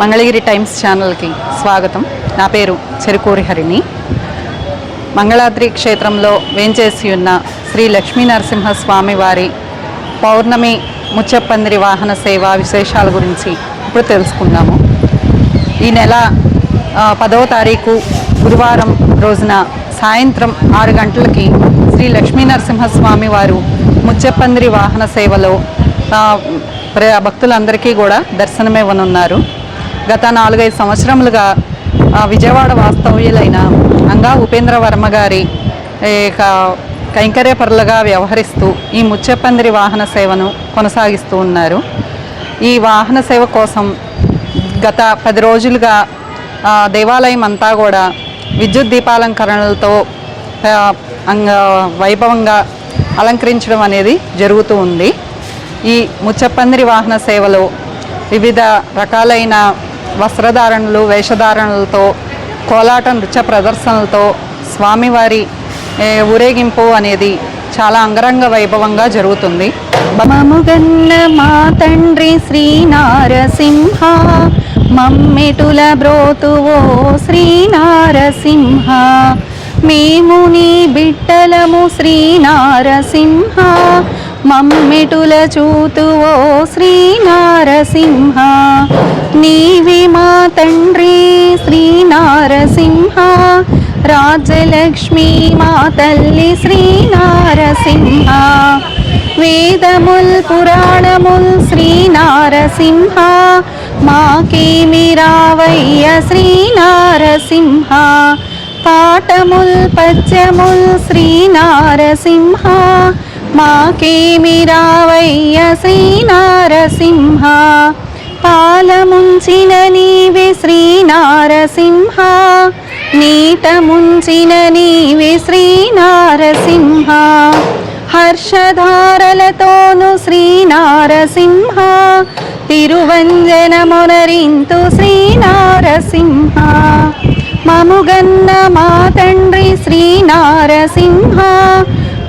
Mangalagiri times ఛానల్కి స్వాగతం. నా పేరు చెరుకూరి హరిణి. మంగళాద్రి క్షేత్రంలో వేంచేసి ఉన్న శ్రీ లక్ష్మీ నరసింహస్వామి వారి పౌర్ణమి ముచ్చప్పందిరి వాహన సేవ విశేషాల గురించి ఇప్పుడు తెలుసుకుందాము. ఈ నెల పదవ తారీఖు గురువారం రోజున సాయంత్రం ఆరు గంటలకి శ్రీ లక్ష్మీ నరసింహస్వామి వారు ముచ్చప్పందిరి వాహన సేవలో ప్ర- భక్తులందరికీ కూడా దర్శనమివ్వనున్నారు గత నాలుగైదు సంవత్సరములుగా విజయవాడ వాస్తవ్యులైన అంగా ఉపేంద్ర వర్మ గారి కైంకర్యపరులుగా వ్యవహరిస్తూ ఈ ముచ్చప్పందిరి వాహన సేవను కొనసాగిస్తూ ఉన్నారు. ఈ వాహన సేవ కోసం గత పది రోజులుగా దేవాలయం అంతా కూడా విద్యుత్ దీపాలంకరణలతో వైభవంగా అలంకరించడం అనేది జరుగుతూ ఉంది. ఈ ముచ్చప్పందిరి వాహన సేవలో వివిధ రకాలైన వస్త్రధారణలు వేషధారణలతో కోలాట నృత్య ప్రదర్శనలతో స్వామివారి ఊరేగింపు అనేది చాలా అంగరంగ వైభవంగా జరుగుతుంది. మముగన్న మా తండ్రి శ్రీ నారసింహ మమ్మెటుల బ్రోతువో శ్రీ నారసింహ మేము నీ బిడ్డలము శ్రీ నారసింహ మమ్మిటుల చూతువో శ్రీ నారసింహ నీవి మా తండ్రి శ్రీ నారసింహ రాజలక్ష్మి మా తల్లి శ్రీ నారసింహ వేదముల్ పురాణముల్ శ్రీ నారసింహ మాకేమి రావయ్య శ్రీ నారసింహ పాఠముల్ పద్యముల్ శ్రీ నారసింహ మాకేమి రావయ్య శ్రీ నారసింహ పాలముంచిన నీవే శ్రీ నారసింహ నీట ముంచిన నీవే శ్రీ నారసింహ హర్షధారలతోను శ్రీ నారసింహ తిరువంజనమునరింతు శ్రీ నారసింహ మముగన్న మా తండ్రి శ్రీ నారసింహ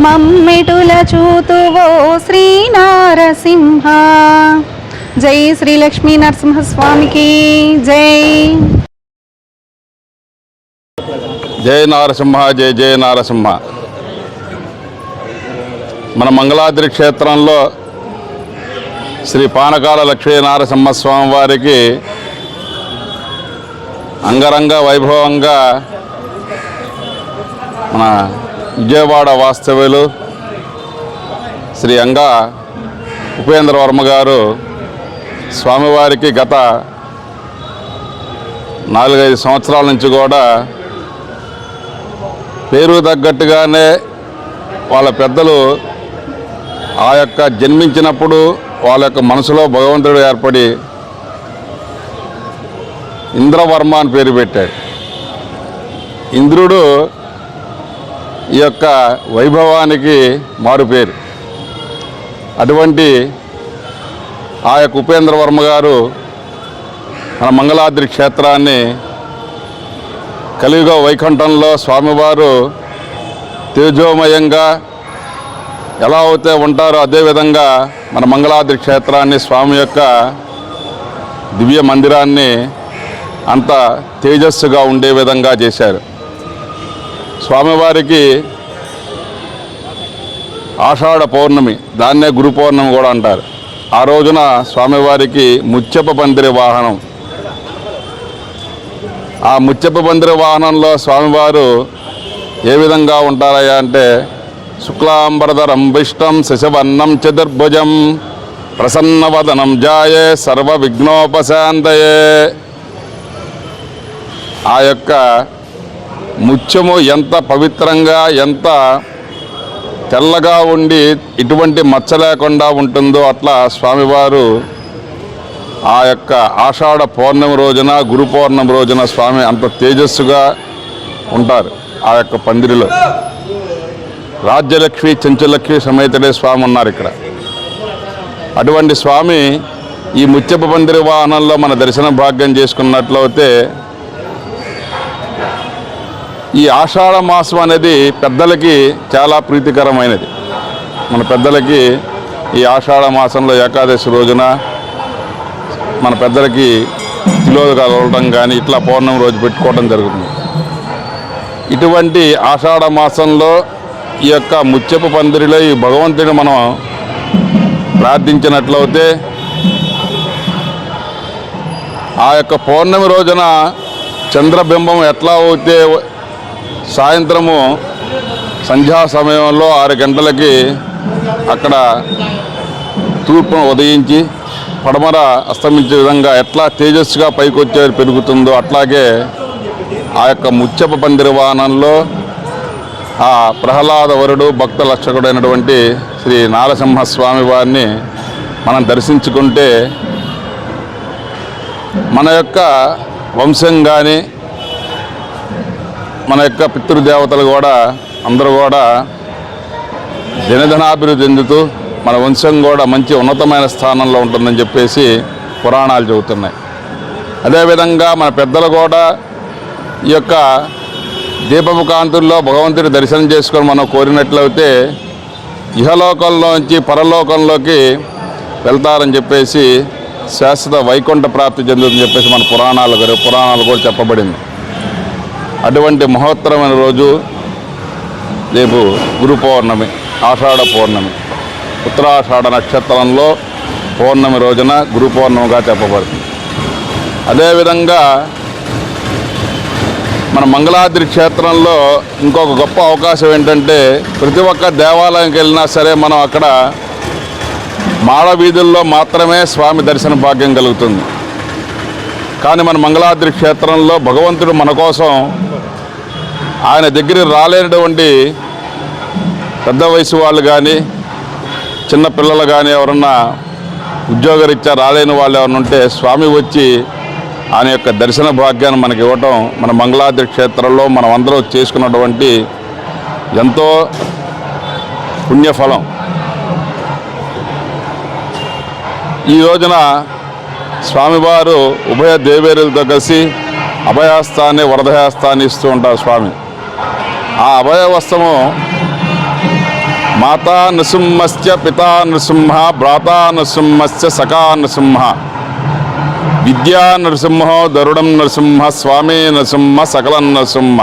మమ్మిటుల చూతువో శ్రీ నారసింహ జై శ్రీ లక్ష్మీ నరసింహస్వామికి. జై. జై నారసింహ జై జయ నారసింహ. మన మంగళాద్రి క్షేత్రంలో శ్రీ పానకాల లక్ష్మీ నారసింహస్వామి వారికి అంగరంగ వైభవంగా మన విజయవాడ వాస్తవ్యులు శ్రీ అంగా ఉపేంద్ర వర్మ గారు స్వామివారికి గత నాలుగైదు సంవత్సరాల నుంచి కూడా పేరు తగ్గట్టుగానే వాళ్ళ పెద్దలు ఆ యొక్క జన్మించినప్పుడు వాళ్ళ యొక్క మనసులో భగవంతుడు ఏర్పడి ఇంద్రవర్మ అని పేరు పెట్టాడు. ఇంద్రుడు ఈ యొక్క వైభవానికి మారుపేరు అటువంటి ఆ యొక్క ఉపేంద్ర వర్మ గారు మన మంగళాద్రి క్షేత్రాన్ని కలియుగ వైకుంఠంలో స్వామివారు తేజోమయంగా ఎలా అయితే ఉంటారో అదేవిధంగా మన మంగళాద్రి క్షేత్రాన్ని స్వామి యొక్క దివ్య మందిరాన్ని అంత తేజస్సుగా ఉండే విధంగా చేశారు. స్వామివారికి ఆషాఢ పౌర్ణమి దాన్నే గురు పౌర్ణమి కూడా అంటారు. ఆ రోజున స్వామివారికి ముత్యప పందిరి వాహనం. ఆ ముత్యప పందిరి వాహనంలో స్వామివారు ఏ విధంగా ఉంటారయ్యా అంటే శుక్లాంబరధరం శశవన్నం శశవర్ణం చతుర్భుజం ప్రసన్నవదనం జాయే సర్వ విఘ్నోపశాంతయే ఆ యొక్క ముత్యము ఎంత పవిత్రంగా ఎంత తెల్లగా ఉండి ఇటువంటి మచ్చ లేకుండా ఉంటుందో అట్లా స్వామివారు ఆ యొక్క ఆషాఢ పౌర్ణమి రోజున గురు పౌర్ణమి రోజున స్వామి అంత తేజస్సుగా ఉంటారు ఆ యొక్క పందిరిలో. రాజ్యలక్ష్మి చెంచులక్ష్మి సమేతడే స్వామి ఉన్నారు ఇక్కడ. అటువంటి స్వామి ఈ ముత్యపు పందిరి వాహనంలో మన దర్శన భాగ్యం చేసుకున్నట్లయితే ఈ ఆషాఢ మాసం అనేది పెద్దలకి చాలా ప్రీతికరమైనది. మన పెద్దలకి ఈ ఆషాఢ మాసంలో ఏకాదశి రోజున మన పెద్దలకి తిలోదకాలు కలవడం కానీ ఇట్లా పౌర్ణమి రోజు పెట్టుకోవడం జరుగుతుంది. ఇటువంటి ఆషాఢ మాసంలో ఈ యొక్క ముత్యపు పందిరిలో ఈ భగవంతుని మనం ప్రార్థించినట్లయితే ఆ యొక్క పౌర్ణమి రోజున చంద్రబింబం ఎట్లా అయితే సాయంత్రము సంధ్యా సమయంలో ఆరు గంటలకి అక్కడ తూర్పును ఉదయించి పడమర అస్తమించే విధంగా ఎట్లా తేజస్సుగా పైకొచ్చేది పెరుగుతుందో అట్లాగే ఆ యొక్క ముచ్చప పందిరి వాహనంలో ఆ ప్రహ్లాద వరుడు భక్త లక్షకుడైనటువంటి శ్రీ నారసింహస్వామి వారిని మనం దర్శించుకుంటే మన యొక్క వంశం కానీ మన యొక్క పితృదేవతలు కూడా అందరూ కూడా దినదినాభివృద్ధి చెందుతూ మన వంశం కూడా మంచి ఉన్నతమైన స్థానంలో ఉంటుందని చెప్పేసి పురాణాలు చెబుతున్నాయి. అదేవిధంగా మన పెద్దలు కూడా ఈ యొక్క దీపపు కాంతుల్లో భగవంతుడి దర్శనం చేసుకొని మనం కోరినట్లయితే ఇహలోకంలోంచి పరలోకంలోకి వెళ్తారని చెప్పేసి శాశ్వత వైకుంఠ ప్రాప్తి చెందుతుందని చెప్పేసి మన పురాణాలు పురాణాలు కూడా చెప్పబడింది. అటువంటి మహోత్తరమైన రోజు రేపు గురు పౌర్ణమి ఆషాఢ పౌర్ణమి ఉత్తరాషాఢ నక్షత్రంలో పౌర్ణమి రోజున గురు పౌర్ణమిగా చెప్పబడుతుంది. అదేవిధంగా మన మంగళాద్రి క్షేత్రంలో ఇంకొక గొప్ప అవకాశం ఏంటంటే ప్రతి ఒక్క దేవాలయంకి వెళ్ళినా సరే మనం అక్కడ మాడ వీధుల్లో మాత్రమే స్వామి దర్శన భాగ్యం కలుగుతుంది. కానీ మన మంగళాద్రి క్షేత్రంలో భగవంతుడు మన కోసం ఆయన దగ్గర రాలేనటువంటి పెద్ద వయసు వాళ్ళు కానీ చిన్న పిల్లలు కానీ ఎవరన్నా ఉద్యోగరీత్యా రాలేని వాళ్ళు ఎవరైనా ఉంటే స్వామి వచ్చి ఆయన యొక్క దర్శన భాగ్యాన్ని మనకి ఇవ్వటం మన మంగళాద్రి క్షేత్రంలో మనం అందరూ చేసుకున్నటువంటి ఎంతో పుణ్యఫలం. ఈ రోజున స్వామివారు ఉభయ దేవేరులతో కలిసి అభయహస్తాన్ని వరదహస్తాన్ని ఇస్తూ ఉంటారు స్వామి. ఆ అభయవస్తము మాతా నృసింహస్య పితా నృసింహ భ్రాతా నృసింహస్య సఖా నృసింహ విద్యా నృసింహో దరుడం నృసింహ స్వామి నృసింహ సకల నృసింహ.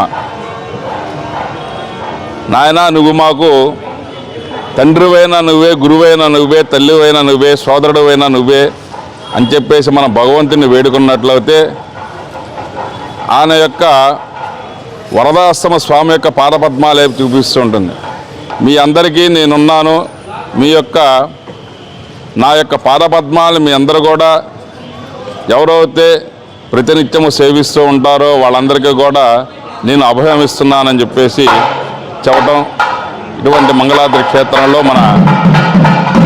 నాయన నువ్వు మాకు తండ్రివైన నువ్వే గురువైన నువ్వే తల్లివైన నువ్వే సోదరుడువైన నువ్వే అని చెప్పేసి మనం భగవంతుని వేడుకున్నట్లయితే ఆయన యొక్క వరదాస్తమ స్వామి యొక్క పాదపద్మాలే చూపిస్తూ ఉంటుంది. మీ అందరికీ నేనున్నాను మీ యొక్క నా యొక్క పాదపద్మాలు మీ అందరూ కూడా ఎవరైతే ప్రతినిత్యము సేవిస్తూ ఉంటారో వాళ్ళందరికీ కూడా నేను అభయం ఇస్తున్నానని చెప్పేసి చెప్పటం ఇటువంటి మంగళాద్రి క్షేత్రంలో మన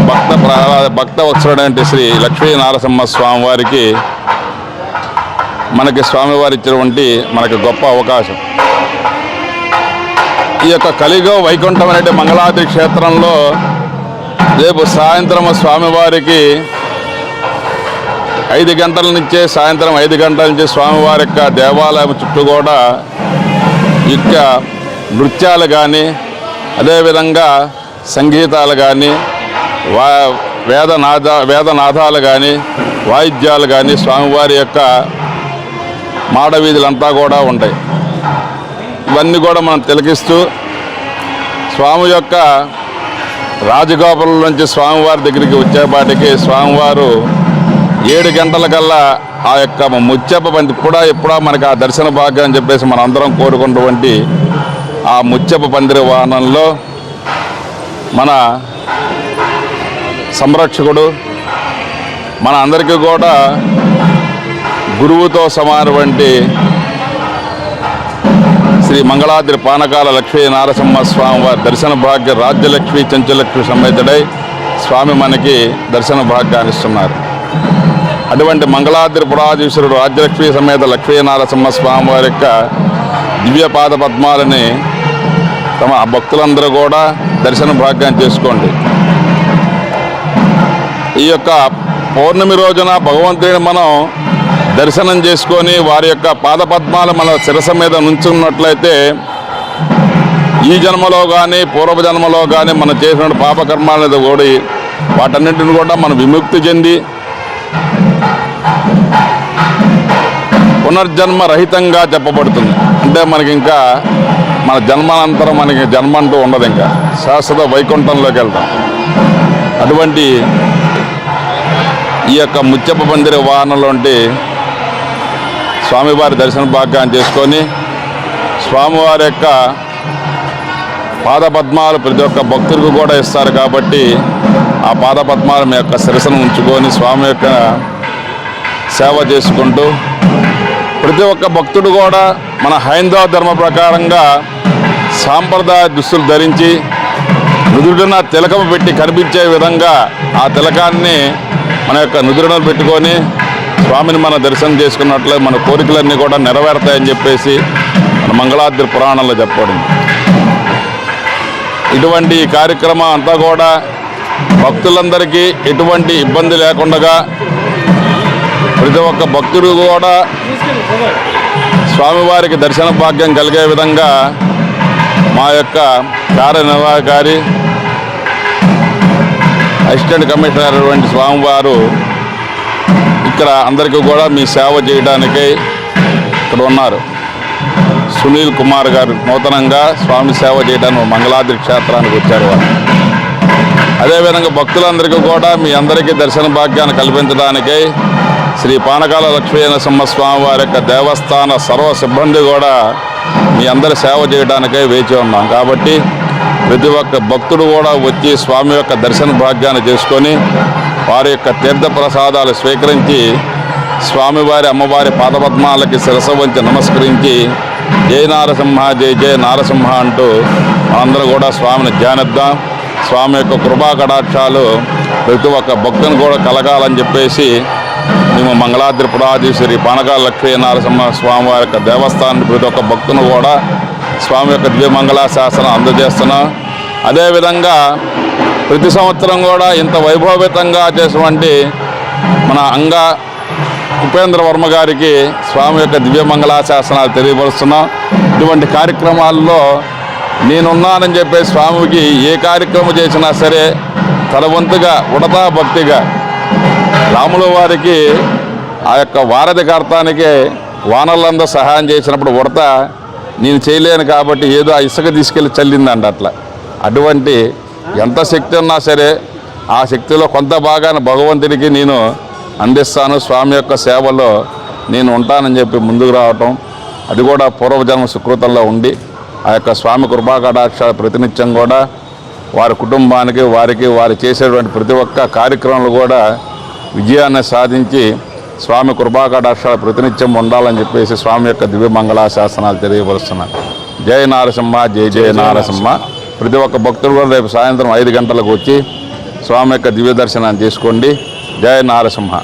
భక్త ప్రహ్లాద భక్త వత్సరుడైన శ్రీ లక్ష్మీ నారసింహ స్వామివారికి మనకి స్వామివారి ఇచ్చినటువంటి మనకి గొప్ప అవకాశం. ఈ యొక్క కలిగో వైకుంఠం అనే మంగళాద్రి క్షేత్రంలో రేపు సాయంత్రం స్వామివారికి ఐదు గంటల నుంచే సాయంత్రం ఐదు గంటల నుంచి స్వామివారి యొక్క దేవాలయం చుట్టూ కూడా యొక్క నృత్యాలు కానీ అదేవిధంగా సంగీతాలు కానీ వా వేదనాద వేదనాథాలు కానీ వాయిద్యాలు కానీ స్వామివారి యొక్క మాడవీధులంతా కూడా ఉంటాయి. ఇవన్నీ కూడా మనం తిలకిస్తూ స్వామి యొక్క రాజగోపాల నుంచి స్వామివారి దగ్గరికి వచ్చేపాటికి స్వామివారు ఏడు గంటల కల్లా ఆ యొక్క ముత్యప్ప పంది కూడా ఎప్పుడా మనకి ఆ దర్శన భాగ్యం అని చెప్పేసి మనందరం అందరం కోరుకున్నటువంటి ఆ ముత్యప్ప పందిరి వాహనంలో మన సంరక్షకుడు. మన అందరికీ కూడా గురువుతో సమానటువంటి శ్రీ మంగళాద్రి పానకాల లక్ష్మీ నారసింహ స్వామి వారి దర్శన భాగ్య రాజ్యలక్ష్మి చెంచలక్ష్మి సమేతుడై స్వామి మనకి దర్శన భాగ్యాన్ని ఇస్తున్నారు. అటువంటి మంగళాద్రి పురాధీశ్వరుడు రాజ్యలక్ష్మి సమేత లక్ష్మీ నారసింహ స్వామి వారి యొక్క దివ్య పాద పద్మాలని తమ భక్తులందరూ కూడా దర్శన భాగ్యం చేసుకోండి. ఈ యొక్క పౌర్ణమి రోజున భగవంతుడిని మనం దర్శనం చేసుకొని వారి యొక్క పాదపద్మాలు మన శిరస మీద నుంచున్నట్లయితే ఈ జన్మలో కానీ పూర్వ జన్మలో కానీ మనం చేసిన పాపకర్మాలను కూడా వాటన్నింటిని కూడా మనం విముక్తి చెంది పునర్జన్మ రహితంగా చెప్పబడుతుంది. అంటే మనకి ఇంకా మన జన్మానంతరం మనకి జన్మ అంటూ ఉండదు ఇంకా. శాశ్వత వైకుంఠంలోకి వెళ్తాం. అటువంటి ఈ యొక్క ముత్యప్ప పందిరి వాహనంలోంటి స్వామివారి దర్శన భాగ్యాన్ని చేసుకొని స్వామివారి యొక్క పాదపద్మాలు ప్రతి ఒక్క భక్తులకు కూడా ఇస్తారు కాబట్టి ఆ పాదపద్మాలు మీ యొక్క శిరసను ఉంచుకొని స్వామి యొక్క సేవ చేసుకుంటూ ప్రతి ఒక్క భక్తుడు కూడా మన హైందవ ధర్మ ప్రకారంగా సాంప్రదాయ దుస్తులు ధరించి నుదుడున తిలకం పెట్టి కనిపించే విధంగా ఆ తిలకాన్ని మన యొక్క నుదురున పెట్టుకొని స్వామిని మన దర్శనం చేసుకున్నట్లే మన కోరికలన్నీ కూడా నెరవేరుతాయని చెప్పేసి మన మంగళాద్రి పురాణంలో చెప్పబడింది. ఇటువంటి ఈ కార్యక్రమం అంతా కూడా భక్తులందరికీ ఎటువంటి ఇబ్బంది లేకుండా ప్రతి ఒక్క భక్తుడు కూడా స్వామివారికి దర్శన భాగ్యం కలిగే విధంగా మా యొక్క కార్యనిర్వాహకారి అసిస్టెంట్ కమిషనర్ వంటి స్వామివారు ఇక్కడ అందరికీ కూడా మీ సేవ చేయడానికై ఇక్కడ ఉన్నారు. సునీల్ కుమార్ గారు నూతనంగా స్వామి సేవ చేయడానికి మంగళాద్రి క్షేత్రానికి వచ్చారు వారు. అదేవిధంగా భక్తులందరికీ కూడా మీ అందరికీ దర్శన భాగ్యాన్ని కల్పించడానికై శ్రీ పానకాల లక్ష్మీ నరసింహస్వామి వారి యొక్క దేవస్థాన సర్వ సిబ్బంది కూడా మీ అందరి సేవ చేయడానికై వేచి ఉన్నాం. కాబట్టి ప్రతి ఒక్క భక్తుడు కూడా వచ్చి స్వామి యొక్క దర్శన భాగ్యాన్ని చేసుకొని వారి యొక్క తీర్థ ప్రసాదాలు స్వీకరించి స్వామివారి అమ్మవారి పాదపద్మాలకి శిరస వంచి నమస్కరించి జయ నారసింహ జై జయ నారసింహ అంటూ మనందరూ కూడా స్వామిని ధ్యానిద్దాం. స్వామి యొక్క కృపా కటాక్షాలు ప్రతి ఒక్క భక్తుని కూడా కలగాలని చెప్పేసి మేము మంగళాద్రి పురాధీశ్వరి పానకాల లక్ష్మీ నారసింహ స్వామి వారి యొక్క దేవస్థానం ప్రతి ఒక్క భక్తును కూడా స్వామి యొక్క దివ్యమంగళ శాసనం అందజేస్తున్నాం. అదేవిధంగా ప్రతి సంవత్సరం కూడా ఇంత వైభవయుతంగా చేసినటువంటి మన అంగ ఉపేంద్ర వర్మ గారికి స్వామి యొక్క దివ్యమంగళ శాసనాలు తెలియపరుస్తున్నాం. ఇటువంటి కార్యక్రమాల్లో నేనున్నానని చెప్పే స్వామికి ఏ కార్యక్రమం చేసినా సరే తన వంతుగా ఉడతా భక్తిగా రాముల వారికి ఆ యొక్క వారధి కర్తానికి వానలందరూ సహాయం చేసినప్పుడు ఉడత నేను చేయలేను కాబట్టి ఏదో ఆ ఇసుక తీసుకెళ్ళి చల్లిందండి అట్లా. అటువంటి ఎంత శక్తి ఉన్నా సరే ఆ శక్తిలో కొంత భాగాన్ని భగవంతుడికి నేను అందిస్తాను. స్వామి యొక్క సేవలో నేను ఉంటానని చెప్పి ముందుకు రావటం అది కూడా పూర్వజన్మ సుకృతంలో ఉండి ఆ యొక్క స్వామి కృపాకటాక్షాల ప్రతినిత్యం కూడా వారి కుటుంబానికి వారికి వారు చేసేటువంటి ప్రతి ఒక్క కార్యక్రమాలు కూడా విజయాన్ని సాధించి స్వామి కృపాకటాక్షాల ప్రతినిత్యం ఉండాలని చెప్పేసి స్వామి యొక్క దివ్య మంగళ శాసనాలు తెలియపరుస్తున్నాను జయ నారసింహ జయ జయ నారసింహ. ప్రతి ఒక్క భక్తుడు కూడా రేపు సాయంత్రం ఐదు గంటలకు వచ్చి స్వామి యొక్క దివ్య దర్శనాన్ని చేసుకోండి. జయ నారసింహ.